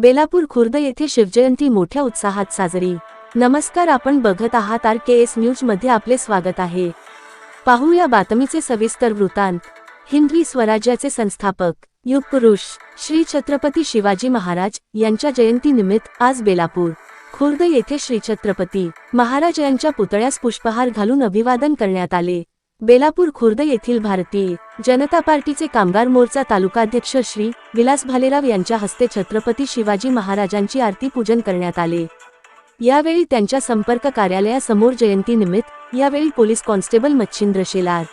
बेलापूर खुर्द येथे शिवजयंती मोठ्या उत्साहात साजरी. नमस्कार आपण बघत आहात आर के एस न्यूजमध्ये आपले स्वागत आहे. पाहूया बातमीचे सविस्तर वृत्तांत. हिंदवी स्वराज्याचे संस्थापक युगपुरुष श्री छत्रपती शिवाजी महाराज यांच्या जयंतीनिमित्त आज बेलापूर खुर्द येथे श्री छत्रपती महाराज यांच्या पुतळ्यास पुष्पहार घालून अभिवादन करण्यात आले. बेलापूर खुर्द येथील भारतीय जनता पार्टीचे कामगार मोर्चा तालुकाध्यक्ष श्री विलास भालेराव यांच्या हस्ते छत्रपती शिवाजी महाराजांची आरती पूजन करण्यात आले. यावेळी त्यांच्या संपर्क कार्यालयासमोर जयंतीनिमित्त यावेळी पोलीस कॉन्स्टेबल मच्छिंद्र शेलार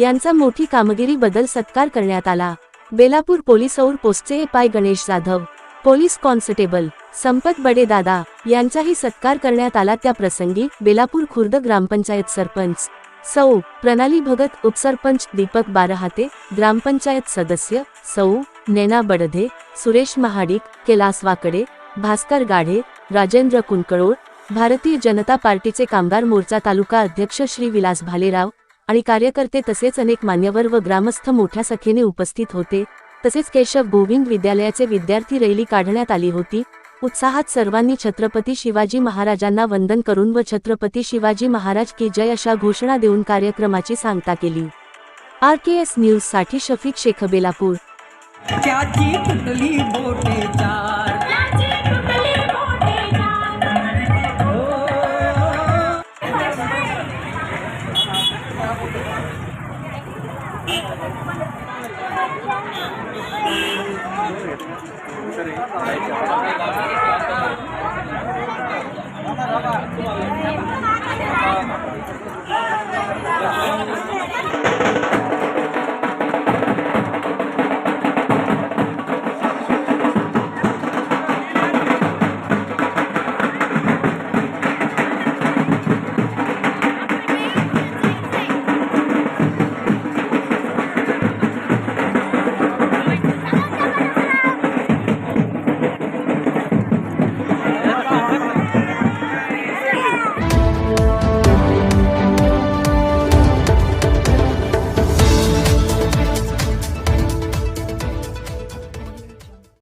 यांचा मोठी कामगिरी बदल सत्कार करण्यात आला. बेलापूर पोलीस और पोस्टचे पाय गणेश जाधव पोलीस कॉन्स्टेबल संपत बडेदादा यांचाही सत्कार करण्यात आला. त्या प्रसंगी बेलापूर खुर्द ग्रामपंचायत सरपंच सौ प्रणाली भगत उपसरपंच दीपक बारहाते ग्रामपंचायत सदस्य सौ नैना बडधे सुरेश महाडिक कैलास वाकडे भास्कर गाढे राजेंद्र कुंकळोळ भारतीय जनता पार्टीचे कामगार मोर्चा तालुका अध्यक्ष श्री विलास भालेराव आणि कार्यकर्ते तसेच अनेक मान्यवर व ग्रामस्थ मोठ्या सखेने उपस्थित होते. तसेच केशव गोविंद विद्यालयाचे विद्यार्थी रैली काढण्यात आली होती. उत्साहात सर्वांनी छत्रपती शिवाजी महाराजांना वंदन करून व छत्रपती शिवाजी महाराज की जय अशा घोषणा देऊन कार्यक्रमाची सांगता केली. आर के एस न्यूजसाठी शफीक शेख बेलापूर त्याची Thank you.